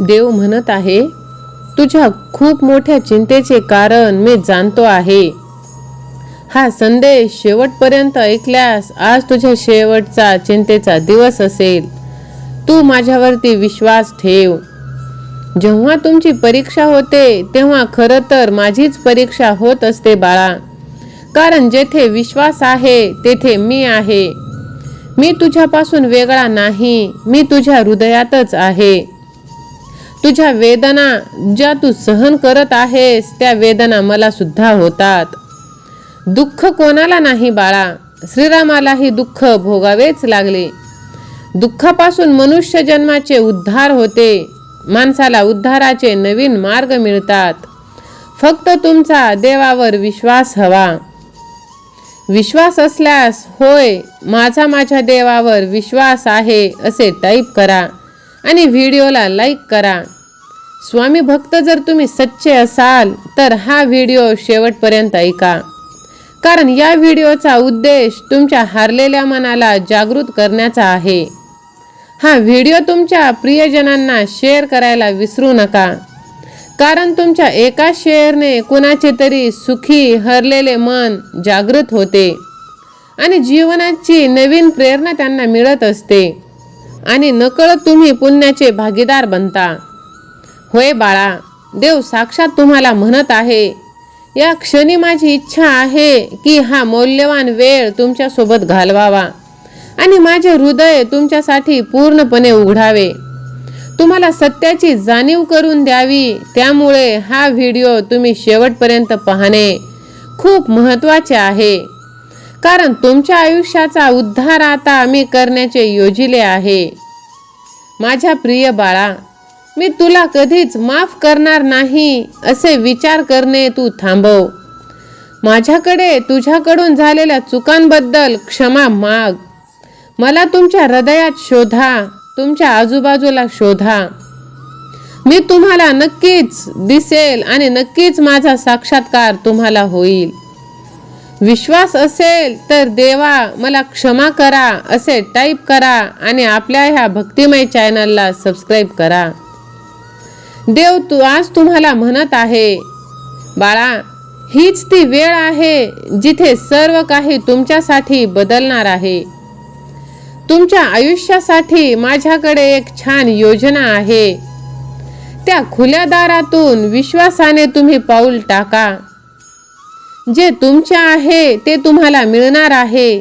देव म्हणत आहे तुझ्या खूप मोठ्या चिंतेचे कारण मी जाणतो आहे. हा संदेश शेवटपर्यंत ऐकल्यास आज तुझ्या शेवटचा चिंतेचा दिवस असेल. तू माझ्यावरती विश्वास ठेव. जेव्हा तुमची परीक्षा होते तेव्हा खरं तर माझीच परीक्षा होत असते बाळा. कारण जेथे विश्वास आहे तेथे मी आहे. मी तुझ्यापासून वेगळा नाही मी तुझ्या हृदयातच आहे. तुझ्या वेदना ज्या तू सहन करत आहेस त्या वेदना मला सुद्धा होतात. दुःख कोणाला नाही बाळा. श्रीरामालाही दुःख भोगावेच लागले. दुःखापासून मनुष्य जन्माचे उद्धार होते. माणसाला उद्धाराचे नवीन मार्ग मिळतात. फक्त तुमचा देवावर विश्वास हवा. विश्वास असल्यास होय माझा माझ्या देवावर विश्वास आहे असे टाईप करा. आणि व्हिडिओला लाईक करा. स्वामी भक्त जर तुम्ही सच्चे असाल तर हा व्हिडिओ शेवटपर्यंत ऐका. कारण या व्हिडिओचा उद्देश तुमच्या हारलेल्या मनाला जागृत करण्याचा आहे. हा व्हिडिओ तुमच्या प्रियजनांना शेअर करायला विसरू नका. कारण तुमच्या एका शेअरने कुणाचे तरी सुखी हरलेले मन जागृत होते. आणि जीवनाची नवीन प्रेरणा त्यांना मिळत असते. आणि नकळत तुम्ही पुण्याचे भागीदार बनता. होय बाळा देव साक्षात तुम्हाला म्हणत आहे. या क्षणी माझी इच्छा आहे की हा मौल्यवान वेळ तुमच्यासोबत घालवावा आणि माझे हृदय तुमच्यासाठी पूर्णपणे उघडावे. तुम्हाला सत्याची जाणीव करून द्यावी त्यामुळे हा व्हिडिओ तुम्ही शेवटपर्यंत पाहणे खूप महत्त्वाचे आहे. कारण तुमच्या आयुष्याचा उद्धार आता मी करण्याचे योजिले आहे. माझ्या प्रिय बाळा मी तुला कधीच माफ करणार नाही असे विचार करणे तू थांबव. माझ्याकडे तुझ्याकडून झालेल्या चुकांबद्दल क्षमा माग. मला तुमच्या हृदयात शोधा तुमच्या आजूबाजूला शोधा. मी तुम्हाला नक्कीच दिसेल आणि नक्कीच माझा साक्षात्कार तुम्हाला होईल. विश्वास असेल तर देवा मला क्षमा करा असे टाईप करा आणि आपल्या ह्या भक्तिमय चॅनलला सबस्क्राईब करा. देव तू आज तुम्हाला म्हणत आहे बाळा हीच ती वेळ आहे जिथे सर्व काही तुमच्यासाठी बदलणार आहे. तुमच्या आयुष्यासाठी माझ्याकडे एक छान योजना आहे. त्या खुल्या दारातून विश्वासाने तुम्ही पाऊल टाका. जे तुमचे आहे ते तुम्हाला मिळणार आहे.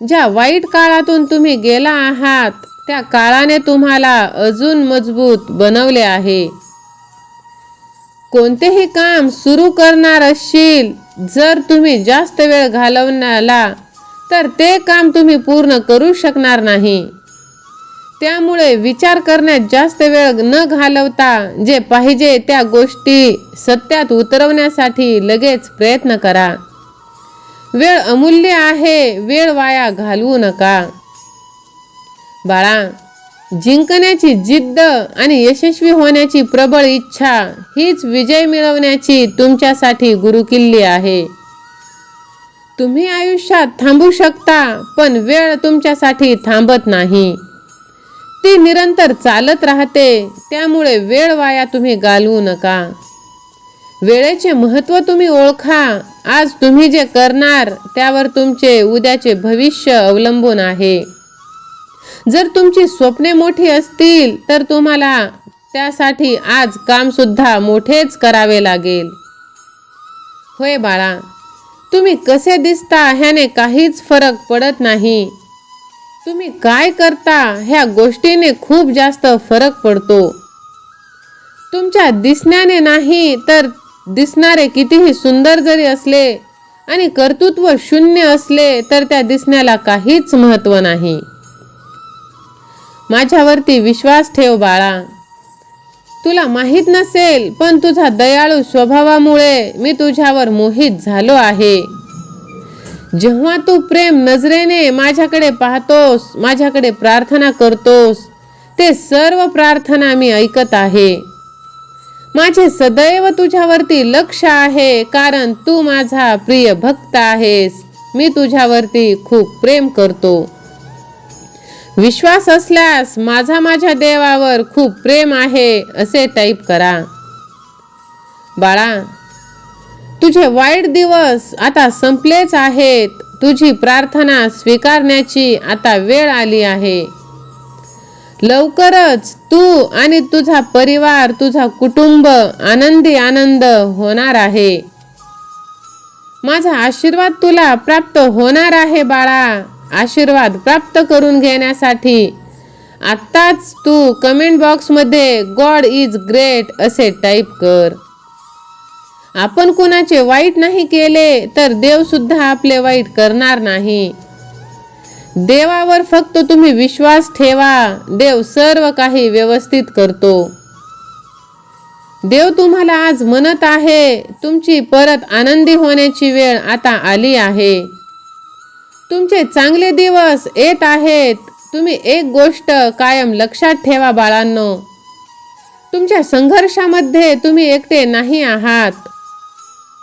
ज्या वाईट काळातून तुम्ही गेला आहात त्या काळाने तुम्हाला अजून मजबूत बनवले आहे. कोणतेही काम सुरू करणार असशील जर तुम्ही जास्त वेळ घालवण्याला तर ते काम तुम्ही पूर्ण करू शकणार नाही. त्यामुळे विचार करण्यात जास्त वेळ न घालवता जे पाहिजे त्या गोष्टी सत्यात उतरवण्यासाठी लगेच प्रयत्न करा. वेळ अमूल्य आहे वेळ वाया घालवू नका. बाळा जिंकण्याची जिद्द आणि यशस्वी होण्याची प्रबळ इच्छा हीच विजय मिळवण्याची तुमच्यासाठी गुरुकिल्ली आहे. तुम्ही आयुष्यात थांबू शकता पण वेळ तुमच्यासाठी थांबत नाही. ती निरंतर चालत राहते. त्यामुळे वेळ वाया तुम्ही घालवू नका. वेळेचे महत्त्व तुम्ही ओळखा. आज तुम्ही जे करणार त्यावर तुमचे उद्याचे भविष्य अवलंबून आहे. जर तुमची स्वप्ने मोठी असतील तर तुम्हाला त्यासाठी आज कामसुद्धा मोठेच करावे लागेल. होय बाळा तुम्ही कसे दिसता ह्याने काहीच फरक पडत नाही. तुम्ही काय करता ह्या गोष्टीने खूप जास्त फरक पडतो. तुमच्या दिसण्याने नाही तर दिसणारे कितीही सुंदर जरी असले आणि कर्तृत्व शून्य असले तर त्या दिसण्याला काहीच महत्त्व नाही. माझ्यावरती विश्वास ठेव बाळा. तुला माहीत नसेल पण तुझा दयाळू स्वभावामुळे मी तुझ्यावर मोहित झालो आहे. जेव्हा तू प्रेम नजरेने माझ्याकडे पाहतोस माझ्याकडे प्रार्थना करतोस ते सर्व प्रार्थना मी ऐकत आहे. माझे सदैव तुझ्यावरती लक्ष आहे कारण तू माझा प्रिय भक्त आहेस. मी तुझ्यावरती खूप प्रेम करतो. विश्वास असल्यास माझा माझ्या देवावर खूप प्रेम आहे असे टाईप करा. बाळा तुझे वाईट दिवस आता संपलेच आहेत. तुझी प्रार्थना स्वीकारण्याची आता वेळ आली आहे. लवकरच तू आणि तुझा परिवार तुझा कुटुंब आनंदी आनंद होणार आहे. माझा आशीर्वाद तुला प्राप्त होणार आहे बाळा. आशीर्वाद प्राप्त करून घेण्यासाठी आत्ताच तू कमेंट बॉक्समध्ये गॉड इज ग्रेट असे टाईप कर. आपण कुणाचे वाईट नाही केले तर देव सुद्धा आपले वाईट करणार नाही. देवावर फक्त तुम्ही विश्वास ठेवा. देव सर्व काही व्यवस्थित करतो. देव तुम्हाला आज म्हणत आहे तुमची परत आनंदी होण्याची वेळ आता आली आहे. तुमचे चांगले दिवस येत आहेत. तुम्ही एक गोष्ट कायम लक्षात ठेवा बाळांनो. तुमच्या संघर्षामध्ये तुम्ही एकटे नाही आहात.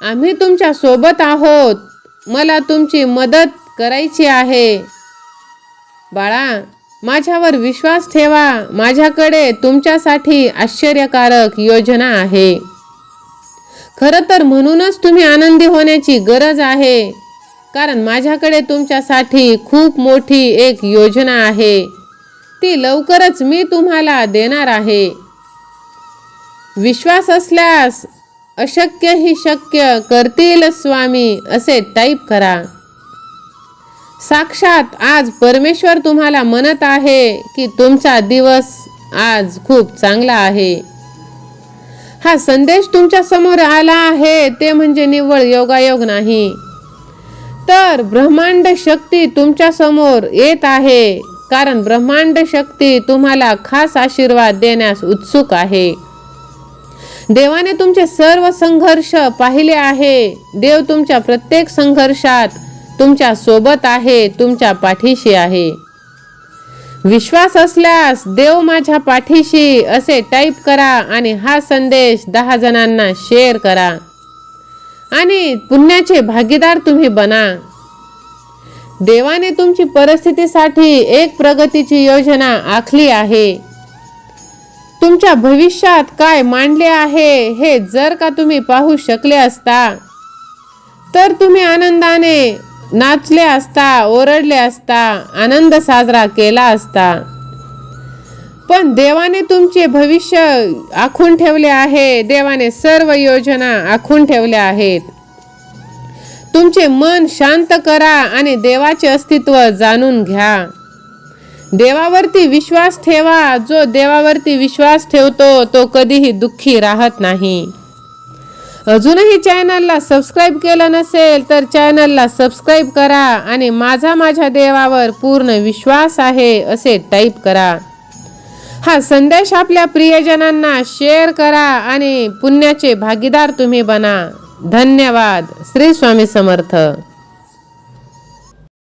आम्ही तुमच्यासोबत आहोत. मला तुमची मदत करायची आहे. बाळा माझ्यावर विश्वास ठेवा. माझ्याकडे तुमच्यासाठी आश्चर्यकारक योजना आहे. खरं तर म्हणूनच तुम्ही आनंदी होण्याची गरज आहे. कारण माझ्याकडे तुमच्यासाठी खूप मोठी एक योजना आहे. ती लवकरच मी तुम्हाला देणार आहे. विश्वास असल्यास अशक्य ही शक्य करतील स्वामी असे टाईप करा. साक्षात आज परमेश्वर तुम्हाला म्हणत आहे की तुमचा दिवस आज खूप चांगला आहे. हा संदेश तुमच्यासमोर आला आहे ते म्हणजे निव्वळ योगायोग नाही. तर ब्रह्मांड शक्ती तुमच्यासमोर येत आहे कारण ब्रह्मांड शक्ती तुम्हाला खास आशीर्वाद देण्यास उत्सुक आहे. देवाने तुमचे सर्व संघर्ष पाहिले आहे. देव तुमच्या प्रत्येक संघर्षात तुमच्यासोबत आहे तुमच्या पाठीशी आहे. विश्वास असल्यास देव माझ्या पाठीशी असे टाईप करा आणि हा संदेश दहा जणांना शेअर करा. आणि पुण्याचे भागीदार तुम्ही बना. देवाने तुमची परिस्थितीसाठी एक प्रगतीची योजना आखली आहे. तुमच्या भविष्यात काय मांडले आहे हे जर का तुम्ही पाहू शकले असता तर तुम्ही आनंदाने नाचले असता ओरडले असता आनंद साजरा केला असता. पण देवाने तुमचे भविष्य आखून ठेवले आहे देवाने सर्व योजना आखून ठेवल्या आहेत. तुमचे मन शांत करा आणि देवाचे अस्तित्व जाणून घ्या. देवावरती विश्वास ठेवा. जो देवावरती विश्वास ठेवतो तो कधीही दुःखी राहत नाही. अजूनही चॅनलला सबस्क्राईब केलं नसेल तर चॅनलला सबस्क्राईब करा आणि माझा माझ्या देवावर पूर्ण विश्वास आहे असे टाईप करा. हा संदेश आपल्या प्रियजनांना शेअर करा आणि पुण्याचे भागीदार तुम्ही बना. धन्यवाद. श्री स्वामी समर्थ.